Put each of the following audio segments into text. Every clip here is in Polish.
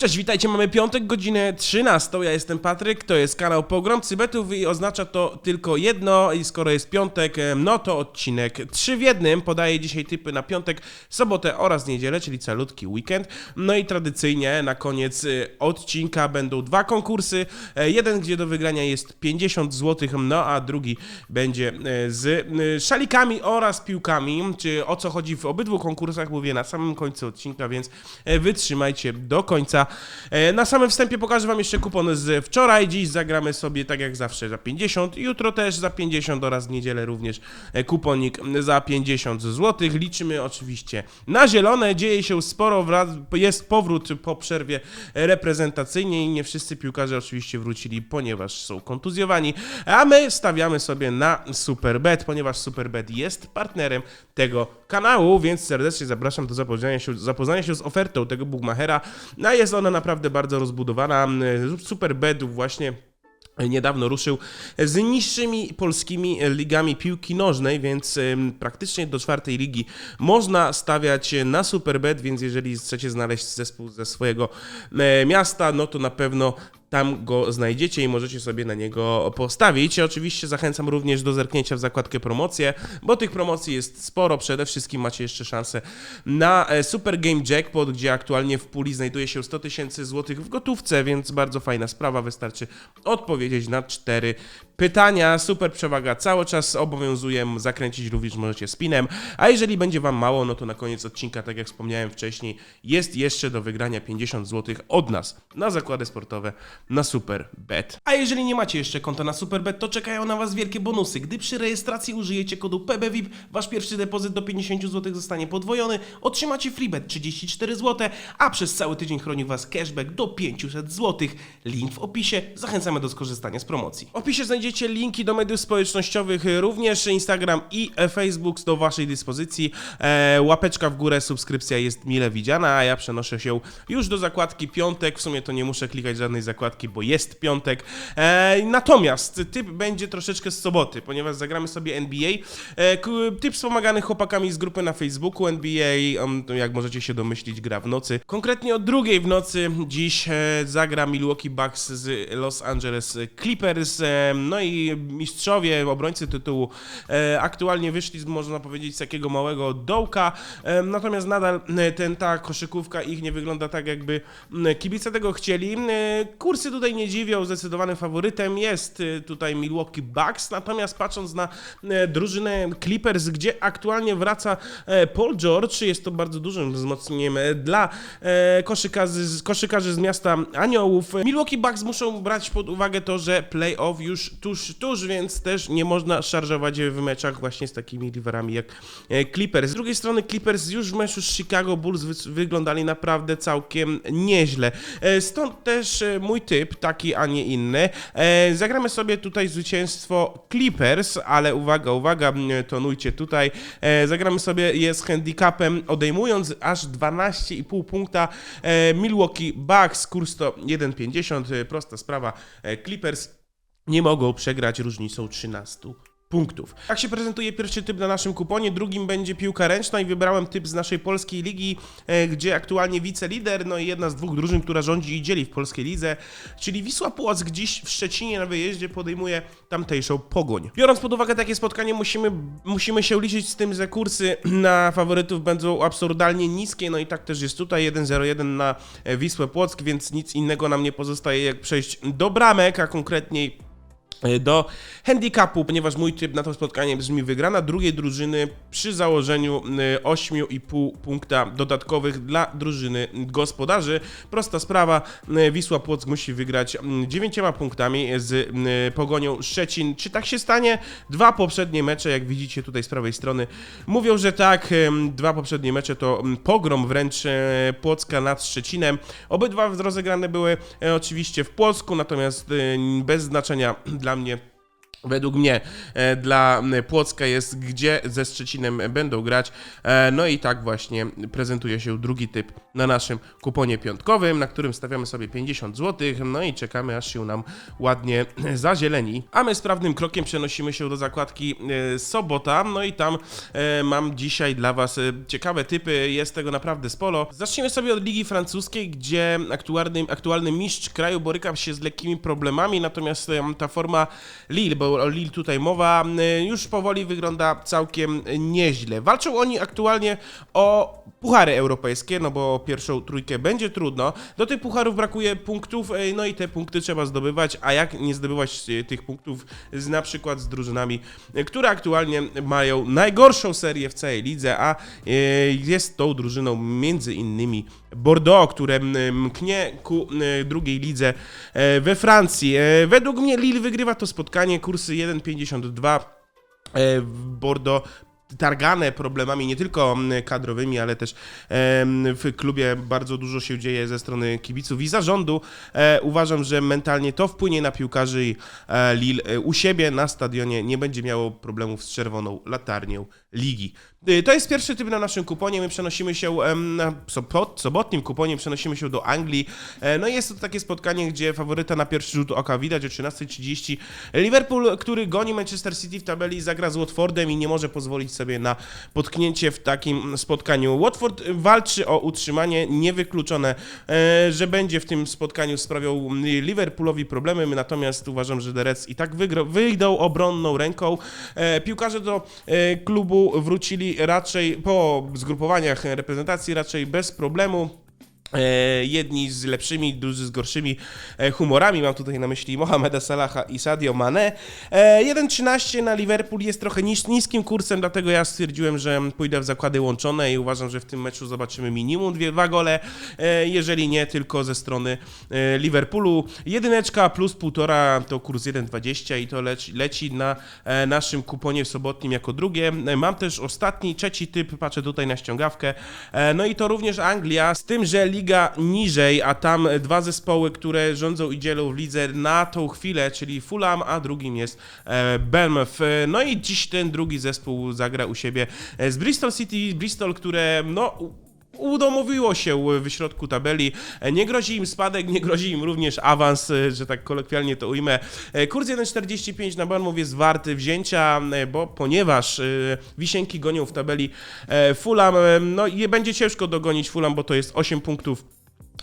Cześć, witajcie, mamy piątek, godzinę 13. Ja jestem Patryk, to jest kanał Pogrom Cybetów i oznacza to tylko jedno i skoro jest piątek, no to odcinek 3 w jednym. Podaję dzisiaj typy na piątek, sobotę oraz niedzielę, czyli calutki weekend. No i tradycyjnie na koniec y, odcinka będą dwa konkursy. E, Jeden, gdzie do wygrania jest 50 zł, no a drugi będzie e, z y, szalikami oraz piłkami. Czy o co chodzi w obydwu konkursach mówię na samym końcu odcinka, więc e, wytrzymajcie do końca. E, Na samym wstępie pokażę Wam jeszcze kupon z wczoraj. Dziś zagramy sobie tak jak zawsze za 50, jutro też za 50 oraz w niedzielę również e, kuponik za 50 zł. Liczymy oczywiście na zielone. Dzieje się sporo, jest powrót po przerwie reprezentacyjnej. Nie wszyscy piłkarze oczywiście wrócili, ponieważ są kontuzjowani, a my stawiamy sobie na Superbet, ponieważ Superbet jest partnerem tego kanału, więc serdecznie zapraszam do zapoznania się, zapoznania się z ofertą tego bookmachera. No, jest ona naprawdę bardzo rozbudowana. Superbet właśnie niedawno ruszył z niższymi polskimi ligami piłki nożnej, więc em, praktycznie do czwartej ligi można stawiać na Superbet, więc jeżeli chcecie znaleźć zespół ze swojego e, miasta, no to na pewno tam go znajdziecie i możecie sobie na niego postawić. Oczywiście zachęcam również do zerknięcia w zakładkę promocje, bo tych promocji jest sporo. Przede wszystkim macie jeszcze szansę na e, Super Game Jackpot, gdzie aktualnie w puli znajduje się 100 tysięcy złotych w gotówce, więc bardzo fajna sprawa. Wystarczy odpowiedzieć na cztery pytania. Super przewaga cały czas obowiązuje. Zakręcić również możecie spinem. A jeżeli będzie Wam mało, no to na koniec odcinka, tak jak wspomniałem wcześniej, jest jeszcze do wygrania 50 zł od nas na zakłady sportowe na Superbet. A jeżeli nie macie jeszcze konta na Superbet, to czekają na Was wielkie bonusy. Gdy przy rejestracji użyjecie kodu PBVIP, Wasz pierwszy depozyt do 50 zł zostanie podwojony, otrzymacie freebet 34 zł, a przez cały tydzień chroni Was cashback do 500 zł. Link w opisie. Zachęcamy do skorzystania z promocji. W opisie znajdziecie linki do mediów społecznościowych, również Instagram i e, Facebook do Waszej dyspozycji. E, łapeczka w górę, subskrypcja jest mile widziana, a ja przenoszę się już do zakładki piątek. W sumie to nie muszę klikać żadnej zakładki, bo jest piątek. E, natomiast typ będzie troszeczkę z soboty, ponieważ zagramy sobie NBA. E, typ wspomagany chłopakami z grupy na Facebooku NBA, to jak możecie się domyślić, gra w nocy. Konkretnie o drugiej w nocy dziś e, zagra Milwaukee Bucks z Los Angeles Clippers. E, no i mistrzowie, obrońcy tytułu e, aktualnie wyszli, można powiedzieć, z takiego małego dołka. E, natomiast nadal e, ten, ta koszykówka ich nie wygląda tak, jakby kibice tego chcieli. Kursy tutaj nie dziwią, zdecydowanym faworytem jest tutaj Milwaukee Bucks. Natomiast patrząc na drużynę Clippers, gdzie aktualnie wraca Paul George, jest to bardzo dużym wzmocnieniem dla koszykarzy, koszykarzy z miasta Aniołów. Milwaukee Bucks muszą brać pod uwagę to, że playoff już tuż, tuż, więc też nie można szarżować w meczach właśnie z takimi liverami jak e, Clippers. Z drugiej strony Clippers już w meczu z Chicago Bulls wy- wyglądali naprawdę całkiem nieźle. E, Stąd też e, mój typ, taki a nie inny. Zagramy sobie tutaj zwycięstwo Clippers, ale uwaga, uwaga, tonujcie tutaj. Zagramy sobie je z handicapem, odejmując aż 12,5 punkta. Milwaukee Bucks, kurs to 1,50, e, prosta sprawa. Clippers nie mogą przegrać różnicą 13 punktów. Tak się prezentuje pierwszy typ na naszym kuponie, drugim będzie piłka ręczna i wybrałem typ z naszej polskiej ligi, e, gdzie aktualnie wicelider, no i jedna z dwóch drużyn, która rządzi i dzieli w polskiej lidze, czyli Wisła Płock dziś w Szczecinie na wyjeździe podejmuje tamtejszą Pogoń. Biorąc pod uwagę takie spotkanie, musimy, musimy się liczyć z tym, że kursy na faworytów będą absurdalnie niskie, no i tak też jest tutaj 1-0-1 na Wisłę Płock, więc nic innego nam nie pozostaje jak przejść do bramek, a konkretniej do handicapu, ponieważ mój typ na to spotkanie brzmi wygrana drugiej drużyny przy założeniu y, 8,5 punkta dodatkowych dla drużyny gospodarzy. Prosta sprawa, y, Wisła Płock musi wygrać 9 punktami z Pogonią Szczecin. Czy tak się stanie? Dwa poprzednie mecze, jak widzicie tutaj z prawej strony, mówią, że tak. Dwa poprzednie mecze to pogrom wręcz e, Płocka nad Szczecinem. Obydwa rozegrane były e, oczywiście w Płocku, natomiast bez znaczenia dla mnie według mnie e, dla Płocka jest, gdzie ze Szczecinem będą grać. E, no i tak właśnie prezentuje się drugi typ na naszym kuponie piątkowym, na którym stawiamy sobie 50 zł. No i czekamy, aż się nam ładnie zazieleni. A my sprawnym krokiem przenosimy się do zakładki e, Sobota. No i tam mam dzisiaj dla Was ciekawe typy. Jest tego naprawdę sporo. Zacznijmy sobie od Ligi Francuskiej, gdzie aktualny, aktualny mistrz kraju boryka się z lekkimi problemami, natomiast ta forma Lille, bo o Lille tutaj mowa, y, już powoli wygląda całkiem nieźle. Walczą oni aktualnie o puchary europejskie, no bo pierwszą trójkę będzie trudno. Do tych pucharów brakuje punktów, y, no i te punkty trzeba zdobywać, a jak nie zdobywać y, tych punktów z, na przykład z drużynami, które aktualnie mają najgorszą serię w całej lidze, a jest tą drużyną między innymi Bordeaux, które mknie ku drugiej lidze e, we Francji. E, Według mnie Lille wygrywa to spotkanie, kursy 1,52 e, w Bordeaux targane problemami nie tylko mm, kadrowymi, ale też w klubie bardzo dużo się dzieje ze strony kibiców i zarządu. E, Uważam, że mentalnie to wpłynie na piłkarzy i e, Lille e, u siebie na stadionie nie będzie miało problemów z czerwoną latarnią ligi. To jest pierwszy typ na naszym kuponie. My przenosimy się na sobot, sobotnim kuponie, przenosimy się do Anglii. No i jest to takie spotkanie, gdzie faworyta na pierwszy rzut oka widać o 13.30. Liverpool, który goni Manchester City w tabeli, zagra z Watfordem i nie może pozwolić sobie na potknięcie w takim spotkaniu. Watford walczy o utrzymanie, niewykluczone, e, że będzie w tym spotkaniu sprawiał Liverpoolowi problemy, natomiast uważam, że The Reds i tak wygro, wyjdą obronną ręką. E, Piłkarze do e, klubu wrócili raczej po zgrupowaniach reprezentacji raczej bez problemu. E, jedni z lepszymi, drudzy z gorszymi e, humorami. Mam tutaj na myśli Mohameda Salaha i Sadio Mane. E, 1,13 na Liverpool jest trochę nis niskim kursem, dlatego ja stwierdziłem, że pójdę w zakłady łączone i uważam, że w tym meczu zobaczymy minimum dwie, dwa gole. E, jeżeli nie, tylko ze strony e, Liverpoolu. Jedyneczka plus półtora to kurs 1,20 i to leci, leci na e, naszym kuponie sobotnim jako drugie. E, Mam też ostatni, trzeci typ, patrzę tutaj na ściągawkę. E, No i to również Anglia, z tym, że liga niżej, a tam dwa zespoły, które rządzą i dzielą w lidze na tą chwilę, czyli Fulham, a drugim jest e, Bournemouth. No i dziś ten drugi zespół zagra u siebie e, z Bristol City, Bristol, które no udomowiło się w środku tabeli. Nie grozi im spadek, nie grozi im również awans, że tak kolokwialnie to ujmę. Kurs 1,45 na Bournemouth jest warty wzięcia, bo ponieważ e, wisienki gonią w tabeli e, Fulham, e, no i będzie ciężko dogonić Fulham, bo to jest 8 punktów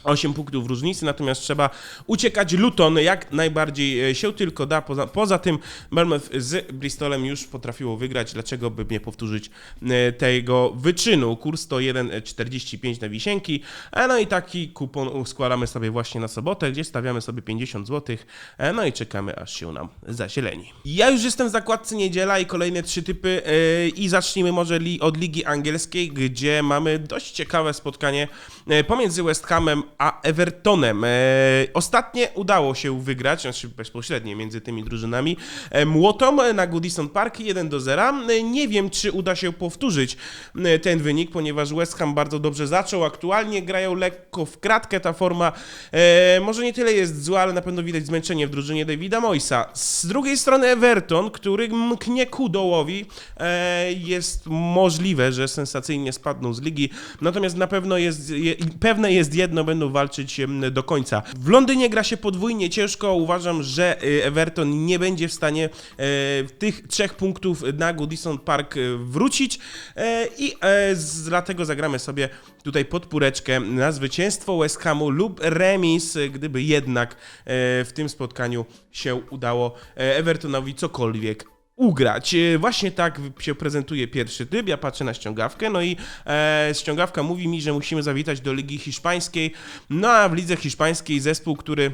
8 punktów różnicy, natomiast trzeba uciekać Luton jak najbardziej e, się tylko da. Poza, poza tym Bournemouth z Bristolem już potrafiło wygrać, dlaczego by nie powtórzyć e, tego wyczynu. Kurs to 1,45 na wisienki, e, no i taki kupon składamy sobie właśnie na sobotę, gdzie stawiamy sobie 50 zł, e, no i czekamy aż się nam zasieleni. Ja już jestem w zakładce niedziela i kolejne trzy typy e, i zacznijmy może od Ligi Angielskiej, gdzie mamy dość ciekawe spotkanie e, pomiędzy West Hamem a Evertonem. E, Ostatnie udało się wygrać, znaczy bezpośrednie między tymi drużynami, e, młotom na Goodison Park 1 do 0. E, Nie wiem, czy uda się powtórzyć ten wynik, ponieważ West Ham bardzo dobrze zaczął. Aktualnie grają lekko w kratkę, ta forma może nie tyle jest zła, ale na pewno widać zmęczenie w drużynie Davida Moisa. Z drugiej strony Everton, który mknie ku dołowi, jest możliwe, że sensacyjnie spadną z ligi, natomiast na pewno jest, je, pewne jest jedno, będą walczyć em, do końca. W Londynie gra się podwójnie ciężko, uważam, że y, Everton nie będzie w stanie e, tych trzech punktów na Goodison Park e, wrócić e, i dlatego zagramy sobie tutaj podpóreczkę na zwycięstwo West Hamu lub remis, gdyby jednak w tym spotkaniu się udało Evertonowi cokolwiek ugrać. E, Właśnie tak się prezentuje pierwszy typ. Ja patrzę na ściągawkę, no i e, ściągawka mówi mi, że musimy zawitać do Ligi Hiszpańskiej. No a w lidze hiszpańskiej zespół, który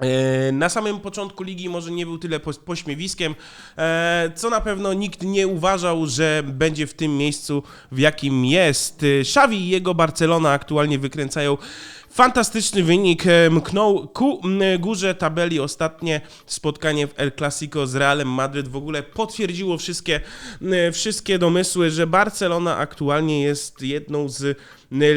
E, Na samym początku ligi może nie był tyle pośmiewiskiem, e, co na pewno nikt nie uważał, że będzie w tym miejscu, w jakim jest. Xavi i jego Barcelona aktualnie wykręcają fantastyczny wynik. E, Mknął ku górze tabeli ostatnie spotkanie w El Clasico z Realem Madryt w ogóle potwierdziło wszystkie, m, wszystkie domysły, że Barcelona aktualnie jest jedną z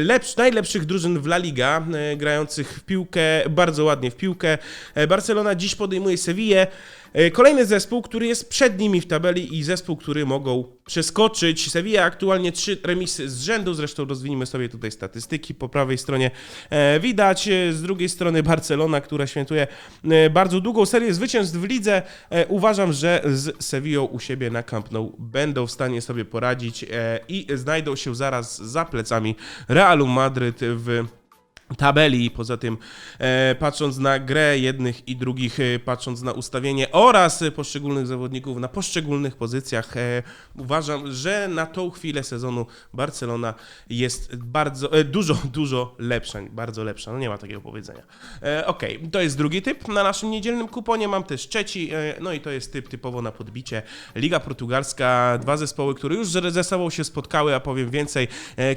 lepsz, najlepszych drużyn w La Liga, e, grających w piłkę, bardzo ładnie w piłkę. E, Barcelona dziś podejmuje Sevillę. E, Kolejny zespół, który jest przed nimi w tabeli i zespół, który mogą przeskoczyć. Sevilla aktualnie trzy remisy z rzędu, zresztą rozwiniemy sobie tutaj statystyki. Po prawej stronie e, widać, e, z drugiej strony Barcelona, która świętuje bardzo długą serię zwycięstw w lidze. Uważam, że z Sevillą u siebie na Camp Nou będą w stanie sobie poradzić i znajdą się zaraz za plecami Realu Madryt w tabeli. Poza tym, e, patrząc na grę jednych i drugich, e, patrząc na ustawienie oraz poszczególnych zawodników na poszczególnych pozycjach, e, uważam, że na tą chwilę sezonu Barcelona jest bardzo, dużo, dużo lepsza, bardzo lepsza. No nie ma takiego powiedzenia. Okej, to jest drugi typ. Na naszym niedzielnym kuponie mam też trzeci, no i to jest typ typowo na podbicie. Liga Portugalska, dwa zespoły, które już ze sobą się spotkały, a powiem więcej,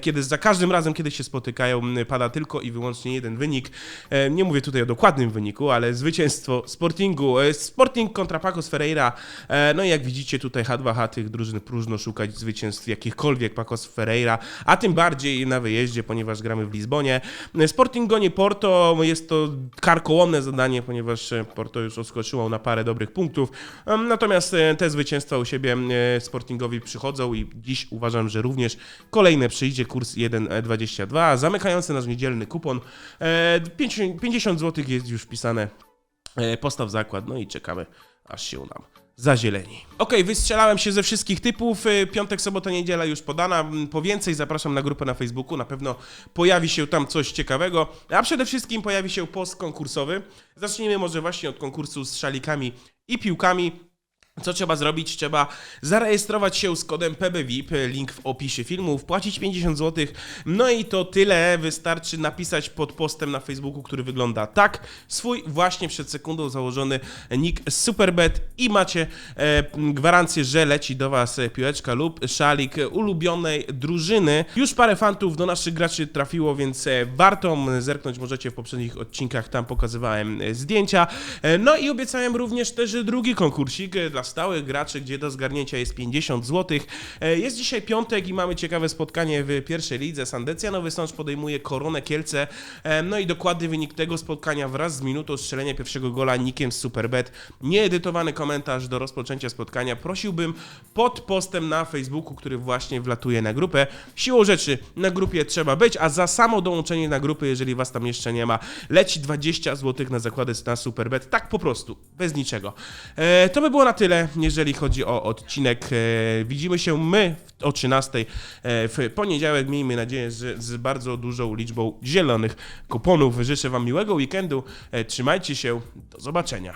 kiedy za każdym razem, kiedy się spotykają, pada tylko i wyłącznie jeden wynik. E, Nie mówię tutaj o dokładnym wyniku, ale zwycięstwo Sportingu. E, Sporting kontra Pacos Ferreira. E, No i jak widzicie tutaj H2H tych drużyn próżno szukać zwycięstw jakichkolwiek Pacos Ferreira, a tym bardziej na wyjeździe, ponieważ gramy w Lizbonie. Sporting goni Porto, jest to karkołomne zadanie, ponieważ Porto już odskoczyło na parę dobrych punktów. Natomiast te zwycięstwa u siebie Sportingowi przychodzą i dziś uważam, że również kolejne przyjdzie kurs 1,22, zamykający nasz niedzielny kupon. E, 50, 50 zł jest już wpisane. E, Postaw zakład, no i czekamy, aż się nam zazieleni. Okej, wystrzelałem się ze wszystkich typów. E, Piątek, sobota, niedziela już podana. M, Po więcej zapraszam na grupę na Facebooku. Na pewno pojawi się tam coś ciekawego. A przede wszystkim pojawi się post konkursowy. Zacznijmy może właśnie od konkursu z szalikami i piłkami. Co trzeba zrobić? Trzeba zarejestrować się z kodem PBVIP, link w opisie filmu, wpłacić 50 zł. No i to tyle. Wystarczy napisać pod postem na Facebooku, który wygląda tak. Swój właśnie przed sekundą założony nick Superbet i macie e, gwarancję, że leci do Was piłeczka lub szalik ulubionej drużyny. Już parę fantów do naszych graczy trafiło, więc e, warto zerknąć możecie w poprzednich odcinkach, tam pokazywałem e, zdjęcia. E, No i obiecałem również też drugi konkursik e, dla stałych graczy, gdzie do zgarnięcia jest 50 zł. Jest dzisiaj piątek i mamy ciekawe spotkanie w pierwszej lidze. Sandecja Nowy Sącz podejmuje Koronę Kielce. E, No i dokładny wynik tego spotkania wraz z minutą strzelenia pierwszego gola nikiem z Superbet. Nieedytowany komentarz do rozpoczęcia spotkania prosiłbym pod postem na Facebooku, który właśnie wlatuje na grupę. Siłą rzeczy na grupie trzeba być, a za samo dołączenie na grupy, jeżeli was tam jeszcze nie ma, leci 20 zł na zakłady na Superbet. Tak po prostu, bez niczego. E, to by było na tyle, jeżeli chodzi o odcinek. E, widzimy się my o 13 e, w poniedziałek. Miejmy nadzieję, że z bardzo dużą liczbą zielonych kuponów. Życzę wam miłego weekendu. E, trzymajcie się. Do zobaczenia.